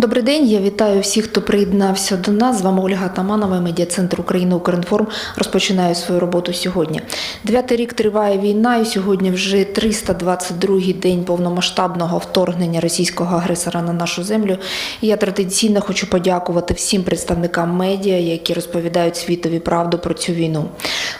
Добрий день, я вітаю всіх, хто приєднався до нас. З вами Ольга Таманова, медіа-центр України Укрінформ розпочинає свою роботу сьогодні. Дев'ятий рік триває війна, і сьогодні вже 322-й день повномасштабного вторгнення російського агресора на нашу землю. І я традиційно хочу подякувати всім представникам медіа, які розповідають світові правду про цю війну.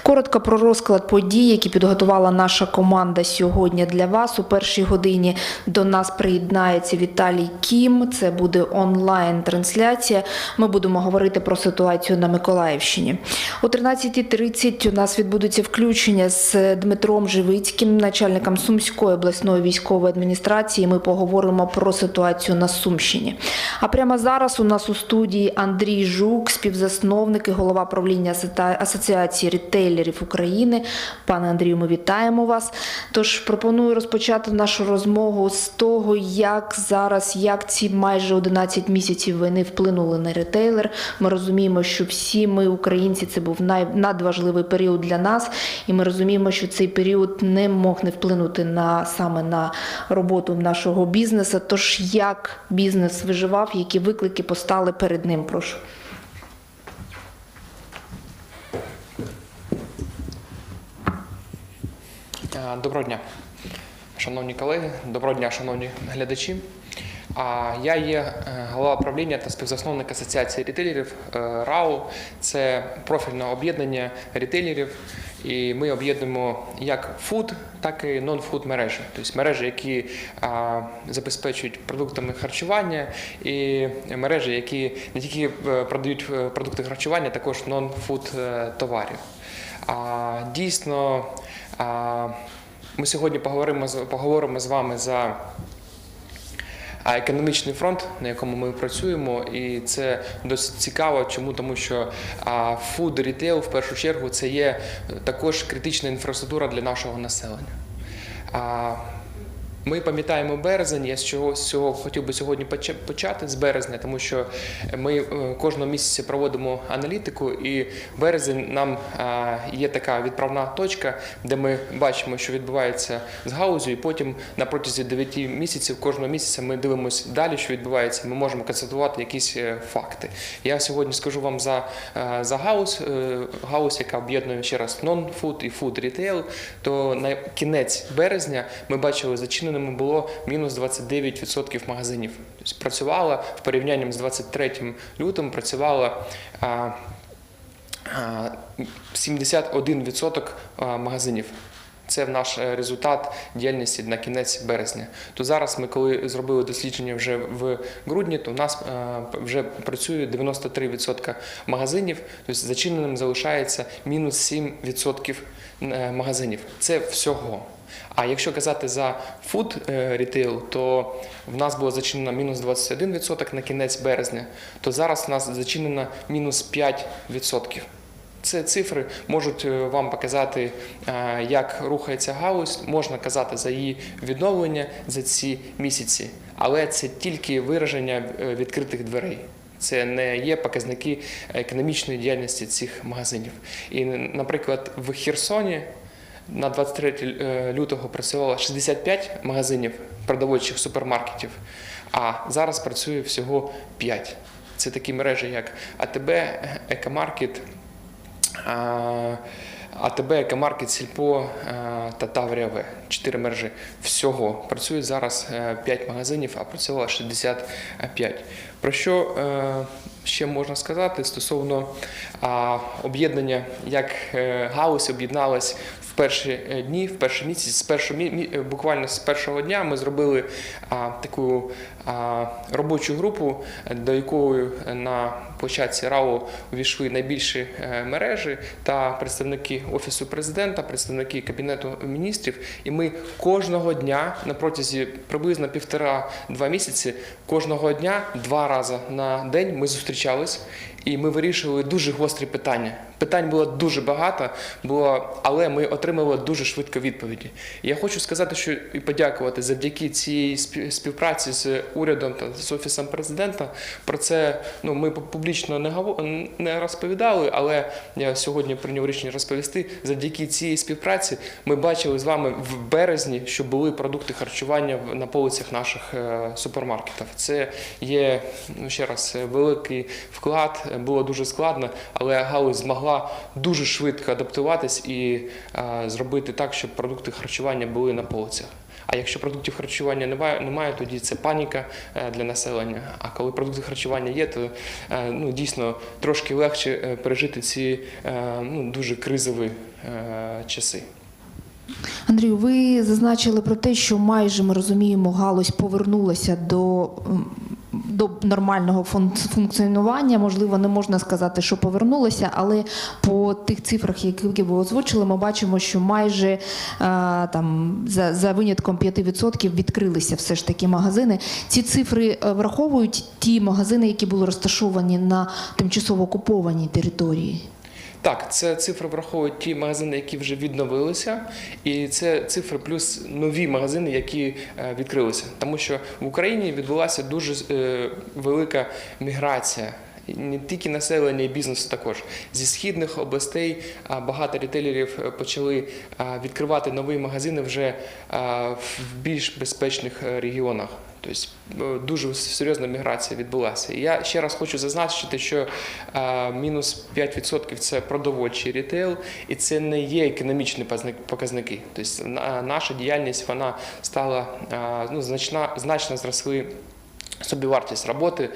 Коротко про розклад подій, які підготувала наша команда сьогодні для вас. У першій годині до нас приєднається Віталій Кім. Це буде онлайн-трансляція. Ми будемо говорити про ситуацію на Миколаївщині. О 13.30 у нас відбудуться включення з Дмитром Живицьким, начальником Сумської обласної військової адміністрації. Ми поговоримо про ситуацію на Сумщині. А прямо зараз у нас у студії Андрій Жук, співзасновник і голова правління Асоціації рітейлерів України. Пане Андрію, ми вітаємо вас. Тож пропоную розпочати нашу розмову з того, як зараз, як ці майже 11 місяців війни вплинули на ретейлер. Ми розуміємо, що всі ми, українці, це був надважливий період для нас, і ми розуміємо, що цей період не мог не вплинути на саме на роботу нашого бізнесу. Тож як бізнес виживав, які виклики постали перед ним? Прошу. Е, Доброго дня, шановні колеги, доброго дня, шановні глядачі. А Я є е, голова правління та співзасновник Асоціації рітейлерів е, РАУ. Це профільне об'єднання рітейлерів, і ми об'єднуємо як фуд, так і нон-фуд мережі, тобто мережі, які забезпечують продуктами харчування, і мережі, які не тільки е, продають продукти харчування, також нон-фуд товарів. А, Дійсно, ми сьогодні поговоримо з поговоримо з вами за а, економічний фронт, на якому ми працюємо, і це досить цікаво. Чому тому, що фуд рітейл в першу чергу це є також критична інфраструктура для нашого населення. Ми пам'ятаємо березень. Я з чого з цього хотів би сьогодні почати з березня, тому що ми е, кожного місяця проводимо аналітику, і березень нам є така відправна точка, де ми бачимо, що відбувається з гаузю, і потім на протязі 9 місяців кожного місяця ми дивимося далі, що відбувається. Ми можемо констатувати якісь е, факти. Я сьогодні скажу вам за, е, за гаус, е, гаус, яка об'єднує ще раз нон-фуд і фуд рітейл. То на кінець березня ми бачили зачиненими було мінус 29% магазинів. Тобто працювала в порівнянні з 23 лютим, працювала. а, а, 71% магазинів. Це наш е, результат діяльності на кінець березня. То зараз ми, коли зробили дослідження вже в грудні, то в нас е, вже працює 93% магазинів, тобто зачиненим залишається мінус 7% е, магазинів. Це всього. А якщо казати за фуд рітейл, то в нас було зачинено мінус 21% на кінець березня, то зараз в нас зачинено мінус 5%. Це цифри можуть е, вам показати, е, як рухається гаузь, можна казати за її відновлення за ці місяці, але це тільки вираження е, відкритих дверей. Це не є показники економічної діяльності цих магазинів. І, наприклад, в Херсоні на 23 е, лютого працювало 65 магазинів продовольчих супермаркетів, а зараз працює всього 5. Це такі мережі, як АТБ, Екомаркет, АТБ, Екомаркет, Сільпо а, та Таврія В. Чотири мережі всього. Працює зараз 5 магазинів, а працювало 65. Про що е, ще можна сказати стосовно об'єднання, як е, гаузь об'єдналась перші е, дні, в перший місяць, з першого е, буквально з першого дня ми зробили а, таку а, робочу групу, е, до якої на площадці РАО увійшли найбільші е, мережі та представники офісу президента, представники кабінету міністрів. І ми кожного дня на протязі приблизно півтора-два місяці, кожного дня два рази на день ми зустрічались. І ми вирішили дуже гострі питання Питань було дуже багато, було, але ми отримали дуже швидко відповіді. Я хочу сказати, що і подякувати завдяки цій спів- співпраці з урядом та з офісом президента. Про це ну ми публічно не гово- не розповідали, але я сьогодні прийняв рішення розповісти. Завдяки цій співпраці ми бачили з вами в березні, що були продукти харчування на полицях наших е, супермаркетів. Це є ну ще раз е, великий вклад. Було дуже складно, але галузь змогла дуже швидко адаптуватись і е, зробити так, щоб продукти харчування були на полицях. А якщо продуктів харчування немає, немає, тоді це паніка е, для населення. А коли продукти харчування є, то е, ну, дійсно трошки легше пережити ці ну, дуже кризові часи. Андрію, ви зазначили про те, що майже ми розуміємо, галузь повернулася до. До нормального фун- функціонування, можливо, не можна сказати, що повернулося, але по тих цифрах, які ви озвучили, ми бачимо, що майже е, там за, за винятком 5% відкрилися все ж таки магазини. Ці цифри е, враховують ті магазини, які були розташовані на тимчасово окупованій території. Так, це цифри враховують ті магазини, які вже відновилися, і це цифри плюс нові магазини, які е, відкрилися. Тому що в Україні відбулася дуже е, велика міграція. Не тільки населення і бізнесу також зі східних областей багато ретейлерів е, почали відкривати нові магазини вже в більш безпечних регіонах. Тобто е, дуже серйозна міграція відбулася. Я ще раз хочу зазначити, що е, мінус 5% це продовольчий рітейл, і це не є економічні показники. Тобто на- наша діяльність вона стала е, ну, значна, значно зросли. Собівартість роботи,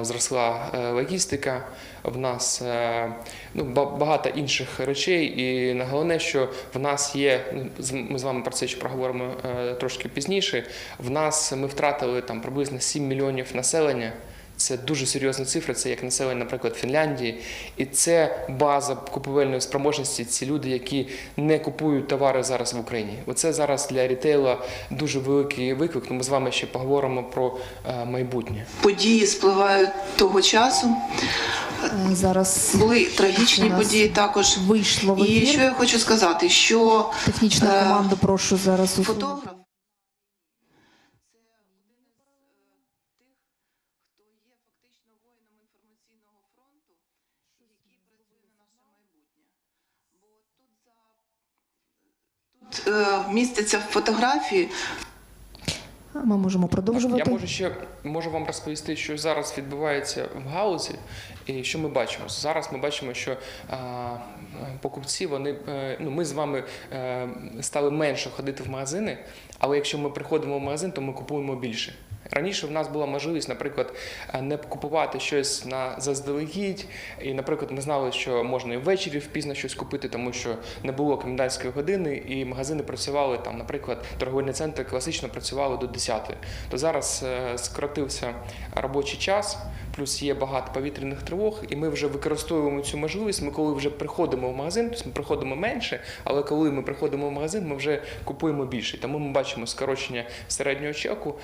зросла е, логістика. В нас е, ну, багато інших речей, і головне, що в нас є. ну, Ми з вами про це ще проговоримо е, трошки пізніше. В нас ми втратили там приблизно 7 мільйонів населення. Це дуже серйозна цифра, це як населення, наприклад, Фінляндії. І це база купівельної спроможності. Ці люди, які не купують товари зараз в Україні. Оце зараз для рітейла дуже великий виклик. Ми з вами ще поговоримо про е, майбутнє. Події спливають того часу. Е, Зараз Були трагічні у події також. вийшло в І що я хочу сказати, що Технічну Е, команду прошу зараз усунути. фотограф це один із е, тих, хто є фактично воїном інформаційного фронту, який працює на наше майбутнє. Бо тут за тут е, містяться фотографії Ми можемо продовжувати. Я можу ще можу вам розповісти, що зараз відбувається в гаузі, і що ми бачимо. Зараз ми бачимо, що а, покупці вони е, ну ми з вами е, стали менше ходити в магазини, але якщо ми приходимо в магазин, то ми купуємо більше. Раніше в нас була можливість, наприклад, е, не купувати щось на заздалегідь, і, наприклад, ми знали, що можна і ввечері впізно щось купити, тому що не було комендантської години, і магазини працювали там, наприклад, торговельні центри класично працювали до 10. То зараз е, скоротився робочий час, плюс є багато повітряних тривог, і ми вже використовуємо цю можливість. Ми коли вже приходимо в магазин, тобто ми приходимо менше, але коли ми приходимо в магазин, ми вже купуємо більше. Тому ми бачимо скорочення середнього чеку.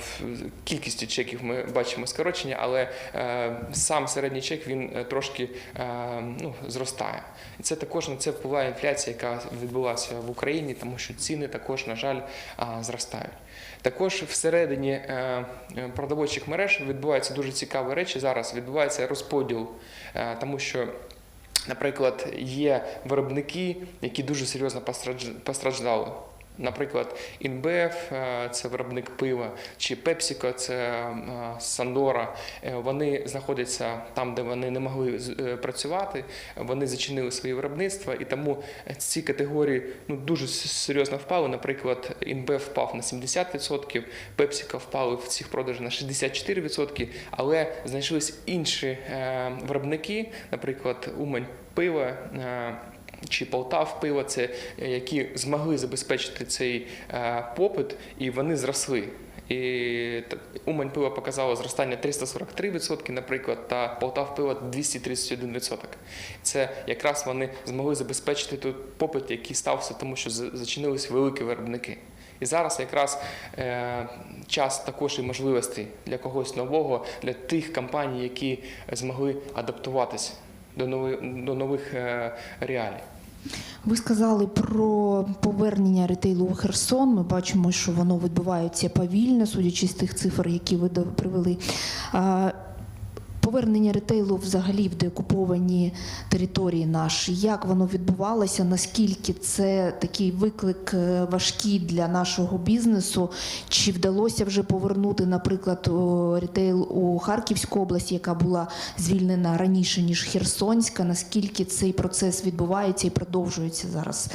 В кількості чеків ми бачимо скорочення, але е, сам середній чек він е, трошки е, ну, зростає. І це також на це впливає інфляція, яка відбулася в Україні, тому що ціни також, на жаль, зростають. Також всередині продовольчих мереж відбуваються дуже цікаві речі. Зараз відбувається розподіл, тому що. Наприклад, є виробники, які дуже серйозно постраждали. Наприклад, InBev – це виробник пива, чи PepsiCo – це е, Сандора. Е, Вони знаходяться там, де вони не могли е, працювати. Вони зачинили свої виробництва, і тому ці категорії ну дуже серйозно впали. Наприклад, InBev впав на 70%, PepsiCo впали в цих продажах на 64%, але знайшлись інші е, виробники, наприклад, Умань пива. Чи Полтав пиво, це е, які змогли забезпечити цей е, попит, і вони зросли. І Умань пиво показало зростання 343%, наприклад, та Полтав пиво 231%. Це якраз вони змогли забезпечити той попит, який стався, тому що за- зачинились великі виробники. І зараз якраз е, час також і можливостей для когось нового, для тих компаній, які змогли адаптуватися до нових, до нових е, реалій. Ви сказали про повернення ретейлу у Херсон. Ми бачимо, що воно відбувається повільно, судячи з тих цифр, які ви привели. Повернення ретейлу взагалі в деокуповані території наші. Як воно відбувалося? Наскільки це такий виклик е, важкий для нашого бізнесу? Чи вдалося вже повернути, наприклад, ретейл у Харківську область, яка була звільнена раніше ніж Херсонська? Наскільки цей процес відбувається і продовжується зараз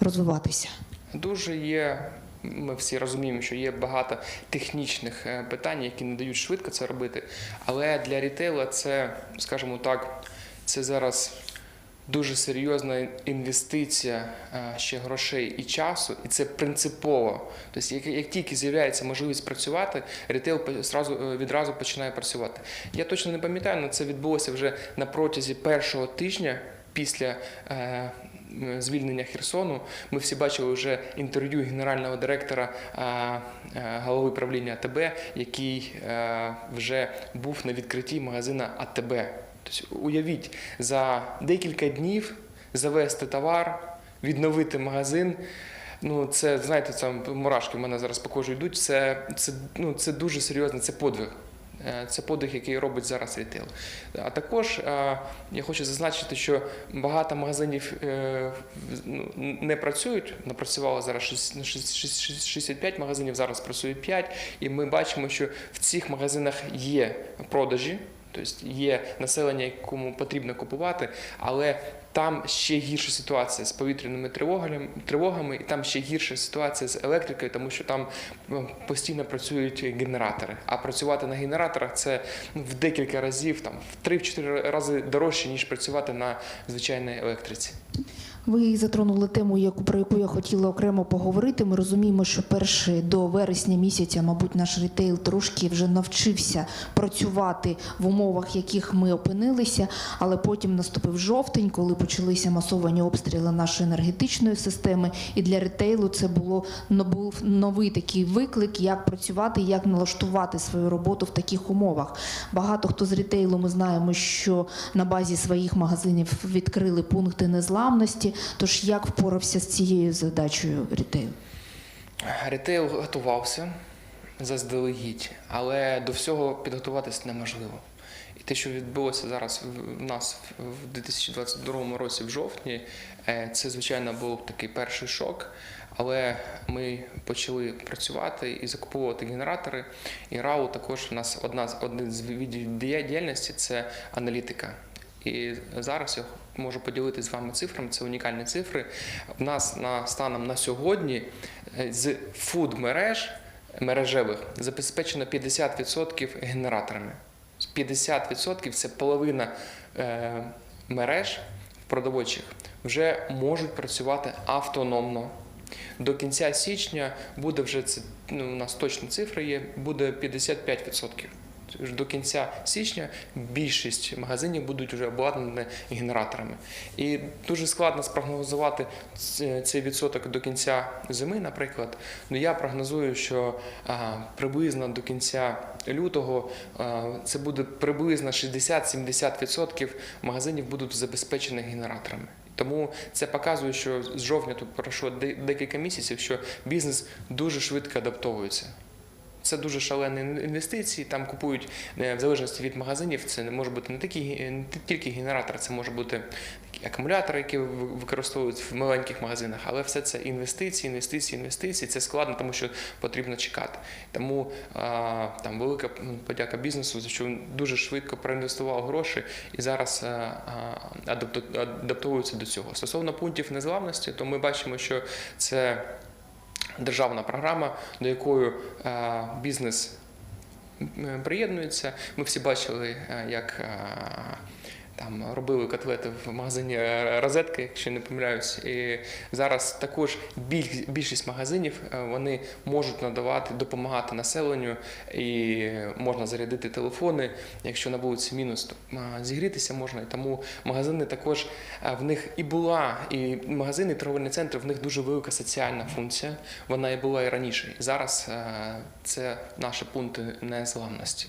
розвиватися? Дуже є. Ми всі розуміємо, що є багато технічних е, питань, які не дають швидко це робити. Але для рітейла це, скажімо так, це зараз дуже серйозна інвестиція е, ще грошей і часу, і це принципово. Тобто, як, як тільки з'являється можливість працювати, зразу, е, відразу починає працювати. Я точно не пам'ятаю, але це відбулося вже на протязі першого тижня після. Звільнення Херсону ми всі бачили вже інтерв'ю генерального директора е, голови правління АТБ, який е, вже був на відкритті магазина АТБ. Тобто, уявіть, за декілька днів завести товар, відновити магазин. Ну, це знаєте, це мурашки в мене зараз по кожу йдуть. Це, це, ну, це дуже серйозно, це подвиг. Е, Це подвиг, який робить зараз рітейл. А також е, я хочу зазначити, що багато магазинів е, ну, не працюють. Напрацювало зараз шість- ну, 65 магазинів, зараз працює 5. І ми бачимо, що в цих магазинах є продажі. Тобто є населення, якому потрібно купувати, але там ще гірша ситуація з повітряними тривогами, і там ще гірша ситуація з електрикою, тому що там ну, постійно працюють генератори. А працювати на генераторах це ну, в декілька разів, там в 3-4 рази дорожче, ніж працювати на звичайній електриці. Ви затронули тему, яку про яку я хотіла окремо поговорити. Ми розуміємо, що перший до вересня місяця, мабуть, наш рітейл трошки вже навчився працювати в умовах, яких ми опинилися. Але потім наступив жовтень, коли почалися масовані обстріли нашої енергетичної системи. І для рітейлу це було був новий такий виклик, як працювати, як налаштувати свою роботу в таких умовах. Багато хто з рітейлу ми знаємо, що на базі своїх магазинів відкрили пункти незламності. Тож як впорався з цією задачею рітейл? Ритейл готувався заздалегідь, але до всього підготуватись неможливо. І те, що відбулося зараз в- нас в- в 2022 році, в жовтні, е, це звичайно був такий перший шок. Але ми почали працювати і закуповувати генератори. І РАУ також у нас одна з один з видів діяльності це аналітика. І зараз я можу поділитися з вами цифрами. Це унікальні цифри. В нас на станом на сьогодні е, з фуд мереж мережевих забезпечено 50% генераторами. 50% це половина е, мереж продовольчих вже можуть працювати автономно. До кінця січня буде вже це ну, у нас точні цифри є, буде 55%. До кінця січня більшість магазинів будуть вже обладнані генераторами. І дуже складно спрогнозувати цей відсоток до кінця зими, наприклад. Ну я прогнозую, що приблизно до кінця лютого це буде приблизно 60-70% магазинів будуть забезпечені генераторами. Тому це показує, що з жовтня тут пройшло декілька місяців, що бізнес дуже швидко адаптовується. Це дуже шалені інвестиції. Там купують е, в залежності від магазинів. Це не може бути не такі не тільки генератор, це може бути такі акумулятори, які ви- використовують в маленьких магазинах. Але все це інвестиції, інвестиції, інвестиції. Це складно, тому що потрібно чекати. Тому там велика подяка бізнесу, за що він дуже швидко проінвестував гроші і зараз а, а, адапту- до цього. Стосовно пунктів незламності, то ми бачимо, що це державна програма, до якої е, бізнес приєднується. Ми всі бачили, е, як е, там робили котлети в магазині е, розетки, якщо не помиляюсь. І зараз також біль- більшість магазинів е, вони можуть надавати, допомагати населенню, і можна зарядити телефони. Якщо на вулиці мінус, то зігрітися можна. І тому магазини також е, в них і була, і магазини, і торговельні центри, в них дуже велика соціальна функція. Вона і була і раніше. І зараз це наші пункти незламності.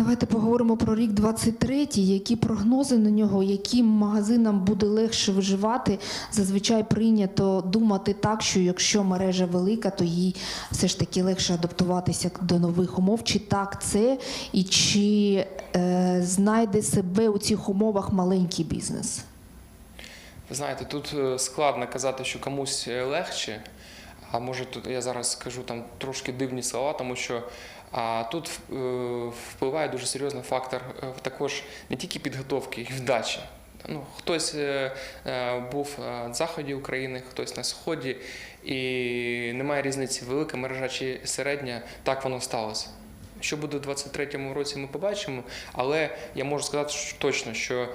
Давайте поговоримо про рік 23, які прогнози на нього, яким магазинам буде легше виживати. Зазвичай прийнято думати так, що якщо мережа велика, то їй все ж таки легше адаптуватися до нових умов. Чи так це, і чи е, знайде себе у цих умовах маленький бізнес? Ви знаєте, тут е, складно казати, що комусь е, легше. А може, тут я зараз скажу там трошки дивні слова, тому що а, тут е, впливає дуже серйозний фактор е, також не тільки підготовки і вдачі. Ну, хтось е, був на заході України, хтось на сході, і немає різниці, велика мережа чи середня, так воно сталося. Що буде у 23-му році, ми побачимо, але я можу сказати точно, що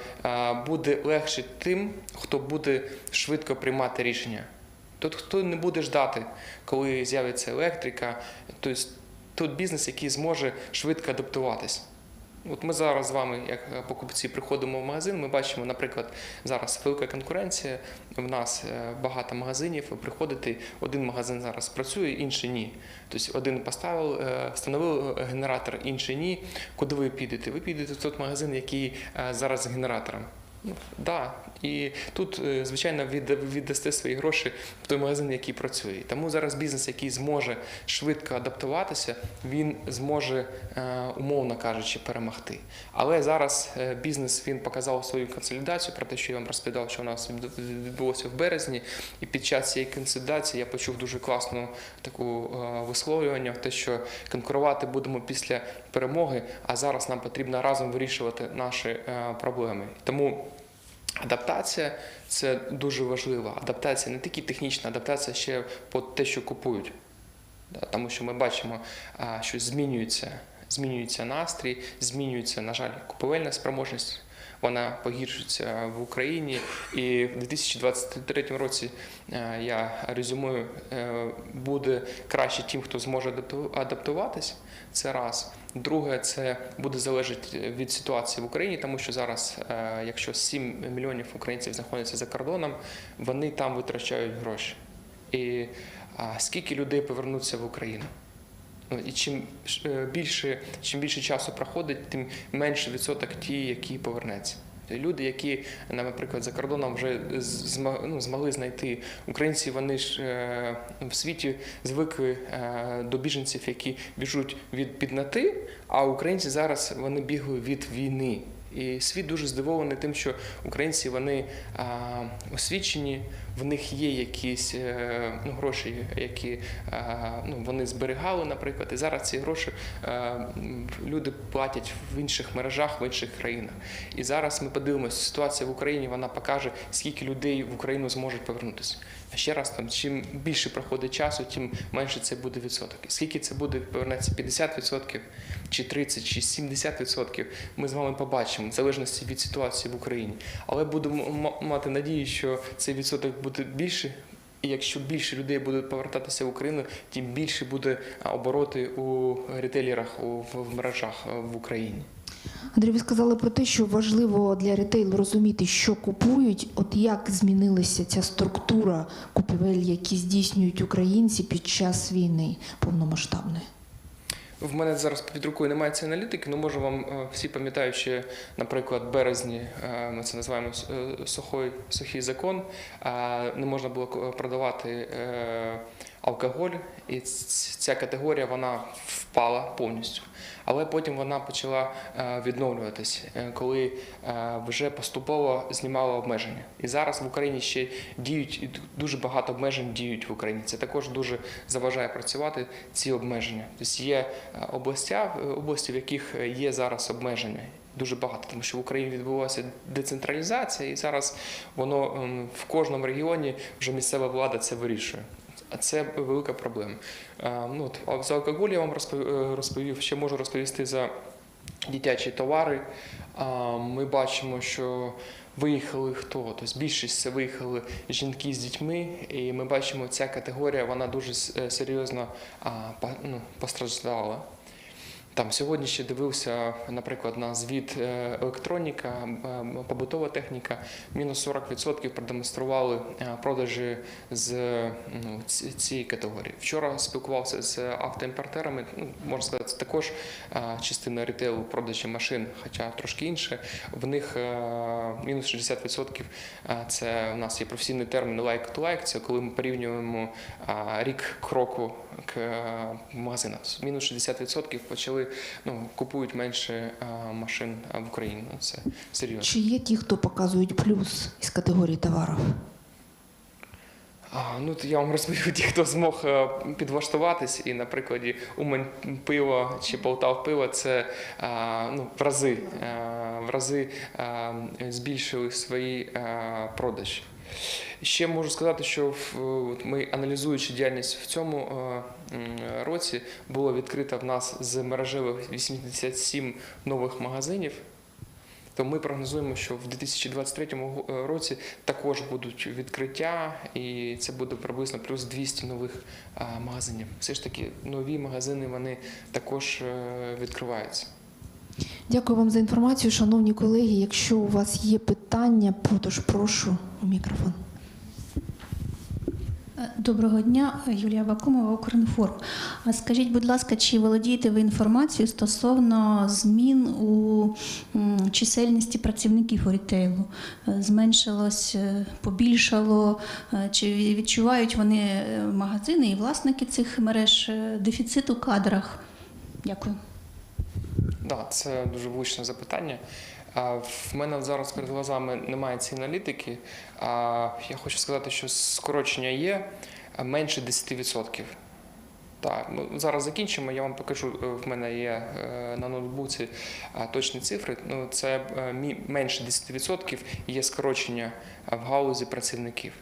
буде легше тим, хто буде швидко приймати рішення. Тот, хто не буде ждати, коли з'явиться електрика, тобто той бізнес, який зможе швидко адаптуватись. От ми зараз з вами, як е, покупці, приходимо в магазин. Ми бачимо, наприклад, зараз велика конкуренція. В нас е, багато магазинів. Ви приходите, один магазин зараз працює, інший ні. Тобто один поставив, е, встановив генератор, інший ні. Куди ви підете? Ви підете в той магазин, який е, зараз з генератором. Ну. І тут, е, звичайно, від, віддасте свої гроші в той магазин, який працює. Тому зараз бізнес, який зможе швидко адаптуватися, він зможе, е, умовно кажучи, перемогти. Але зараз е, бізнес він показав свою консолідацію про те, що я вам розповідав, що у нас від- відбулося в березні. І під час цієї консолідації я почув дуже класну таку висловлювання, те, що конкурувати будемо після перемоги, а зараз нам потрібно разом вирішувати наші проблеми. Тому Адаптація це дуже важливо. Адаптація не тільки технічна, адаптація ще по те, що купують. Тому що ми бачимо, що змінюється, змінюється настрій, змінюється, на жаль, купівельна спроможність. Вона погіршується в Україні, і в 2023 році е, я резюмую, е, буде краще тим, хто зможе адапту- адаптуватись. Це раз. Друге, це буде залежати від ситуації в Україні, тому що зараз, е, якщо 7 мільйонів українців знаходяться за кордоном, вони там витрачають гроші. І скільки людей повернуться в Україну? Ну, І чим е, більше, чим більше часу проходить, тим менше відсоток ті, які повернеться. Люди, які, наприклад, за кордоном вже ну, змогли знайти українці, вони ж е, в світі звикли е, до біженців, які біжуть від бідноти, а українці зараз вони бігли від війни. І світ дуже здивований тим, що українці вони а, освічені, в них є якісь е, ну, гроші, які а, ну, вони зберігали, наприклад, і зараз ці гроші м, люди платять в інших мережах, в інших країнах. І зараз ми подивимося, ситуація в Україні вона покаже, скільки людей в Україну зможуть повернутися. Ще раз там, чим більше проходить часу, тим менше це буде відсоток. І Скільки це буде повернеться 50%, чи 30%, чи 70%, ми з вами побачимо, в залежності від ситуації в Україні. Але будемо мати надію, що цей відсоток буде більше. І якщо більше людей будуть повертатися в Україну, тим більше буде обороти у ретейлерах, у в мережах в Україні. Андрій, ви сказали про те, що важливо для ретейлу розуміти, що купують. От як змінилася ця структура купівель, які здійснюють українці під час війни повномасштабної? В мене зараз під рукою немає цієї аналітики, але можу вам е, всі пам'ятаючи, наприклад, березні е, ми це називаємо е, сухой, сухий закон. Не можна було продавати алкоголь, і ця категорія вона впала повністю. Але потім вона почала е, відновлюватись, е, коли е, вже поступово знімала обмеження. І зараз в Україні ще діють дуже багато обмежень діють в Україні. Це також дуже заважає працювати ці обмеження. Тобто є областя, області, в яких є зараз обмеження. Дуже багато, тому що в Україні відбулася децентралізація, і зараз воно ем, в кожному регіоні вже місцева влада це вирішує. А це велика проблема. Ну, от, за алкоголь я вам е, розповів, ще можу розповісти за дитячі товари. Ми бачимо, що виїхали хто? Тобто більшість це виїхали жінки з дітьми, і ми бачимо, ця категорія вона дуже е, серйозно ну, постраждала. Там сьогодні ще дивився, наприклад, на звіт е, електроніка, е, побутова техніка. Мінус 40% продемонстрували е, продажі з ну, цієї категорії. Вчора спілкувався з автоімпортерами. Ну, можна сказати, це також частина рітейлу продажі машин, хоча трошки інше. В них мінус 60% е, це у нас є професійний термін like to like, це коли ми порівнюємо рік кроку к магазинам. Мінус 60% почали ну, купують менше а, машин в Україні. Ну, це серйозно. Чи є ті, хто показують плюс із категорії товарів? А, ну, то я вам розповів ті, хто змог підлаштуватись, і на прикладі Умань пиво чи Полтав пиво це а, ну, в рази, е, в рази а, збільшили свої е, продажі. Ще можу сказати, що ми аналізуючи діяльність в цьому е, році, було відкрито в нас з мережевих 87 нових магазинів. То ми прогнозуємо, що в 2023 році також будуть відкриття, і це буде приблизно плюс 200 нових а, магазинів. Все ж таки, нові магазини вони також е, відкриваються. Дякую вам за інформацію, шановні колеги. Якщо у вас є питання, тож прошу у мікрофон. Доброго дня, Юлія Вакумова, Укрінформ. А скажіть, будь ласка, чи володієте ви інформацією стосовно змін у чисельності працівників у рітейлу? Е, Зменшилось, е, побільшало? Е, Чи відчувають вони е, магазини і власники цих мереж е, дефіцит у кадрах? Дякую. Да, це дуже влучне запитання. В мене зараз перед глазами немає цієї аналітики. Я хочу сказати, що скорочення є менше 10%. Так, ну, зараз закінчимо. Я вам покажу. е, В мене є е, на ноутбуці точні цифри. Ну, це е, менше 10% є скорочення в галузі працівників.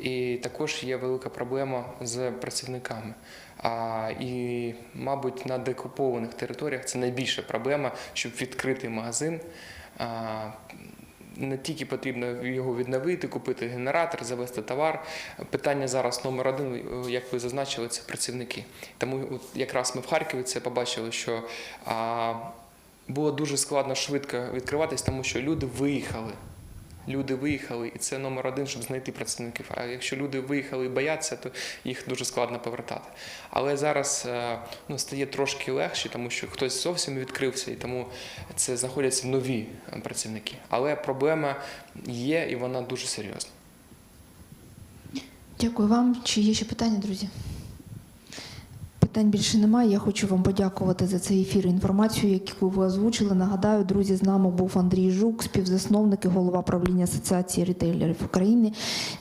І також є велика проблема з працівниками. А, і, мабуть, на декупованих територіях це найбільша проблема, щоб відкрити магазин. А, не тільки потрібно його відновити, купити генератор, завести товар. Питання зараз номер один, як ви зазначили, це працівники. Тому от якраз ми в Харкові це побачили, що а, було дуже складно швидко відкриватись, тому що люди виїхали. Люди виїхали, і це номер один, щоб знайти працівників. А якщо люди виїхали і бояться, то їх дуже складно повертати. Але зараз е, ну, стає трошки легше, тому що хтось зовсім відкрився, і тому це знаходяться нові е, працівники. Але проблема є, і вона дуже серйозна. Дякую вам. Чи є ще питання, друзі? Питань більше немає. Я хочу вам подякувати за цей ефір інформацію, яку ви озвучили. Нагадаю, друзі, з нами був Андрій Жук, співзасновник і голова правління Асоціації рітейлерів України.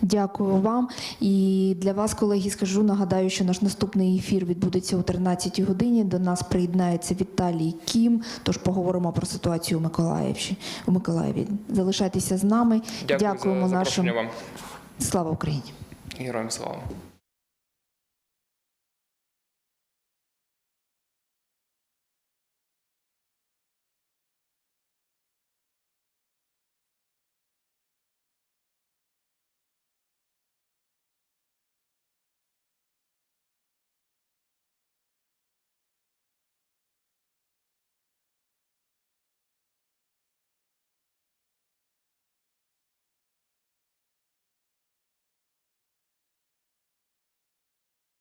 Дякую вам. І для вас, колеги, скажу, нагадаю, що наш наступний ефір відбудеться о 13 годині. До нас приєднається Віталій Кім. Тож поговоримо про ситуацію у Миколаївщі у Миколаєві. Залишайтеся з нами. Дякую Дякуємо за нашим вам. слава Україні. Героям слава.